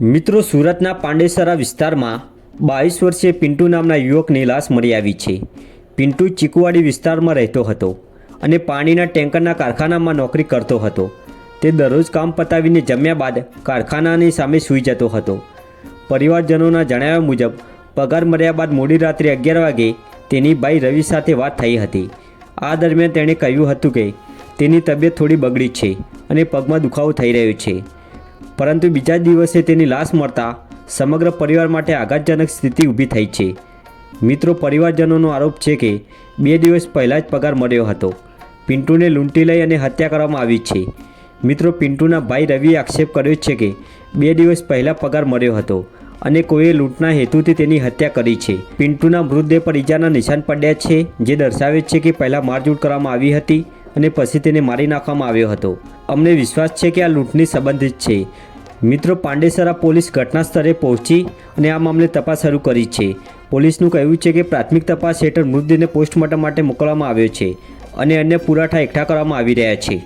મિત્રો, સુરતના પાંડેસરા વિસ્તારમાં બાવીસ વર્ષીય પિન્ટુ નામના યુવકની લાશ મળી આવી છે. પિન્ટુ ચીકુવાડી વિસ્તારમાં રહેતો હતો અને પાણીના ટેન્કરના કારખાનામાં નોકરી કરતો હતો. તે દરરોજ કામ પતાવીને જમ્યા બાદ કારખાનાની સામે સૂઈ જતો હતો. પરિવારજનોના જણાવ્યા મુજબ, પગાર મળ્યા બાદ મોડી રાત્રે અગિયાર વાગે તેની ભાઈ રવિ સાથે વાત થઈ હતી. આ દરમિયાન તેણે કહ્યું હતું કે, તેની તબિયત થોડી બગડી છે અને પગમાં દુખાવો થઈ રહ્યો છે. પરંતુ બીજા દિવસે તેની લાશ મળતા સમગ્ર પરિવાર માટે આઘાતજનક સ્થિતિ ઊભી થઈ છે. મિત્રો, પરિવારજનોનો આરોપ છે કે બે દિવસ પહેલાં જ પગાર મળ્યો હતો. પિન્ટુને લૂંટી લઈ અને હત્યા કરવામાં આવી છે. મિત્રો, પિન્ટુના ભાઈ રવિએ આક્ષેપ કર્યો છે કે બે દિવસ પહેલાં પગાર મળ્યો હતો અને કોઈએ લૂંટના હેતુથી તેની હત્યા કરી છે. પિન્ટુના મૃતદેહ પર ઈજાના નિશાન પડ્યા છે, જે દર્શાવે છે કે પહેલાં મારઝૂડ કરવામાં આવી હતી અને પછી તેને મારી નાખવામાં આવ્યો હતો. અમને વિશ્વાસ છે કે આ લૂંટની સંબંધિત છે. મિત્રો પાંડેસરા પોલીસ ઘટના સ્થળે પહોંચી અને આ મામલે તપાસ શરૂ કરી છે. પોલીસનું કહેવું છે કે પ્રાથમિક તપાસ હેઠળ મૃતદેહને પોસ્ટમોર્ટમ માટે મોકલવામાં આવ્યો છે અને અન્ય પુરાઠા એકઠા કરવામાં આવી રહ્યા છે.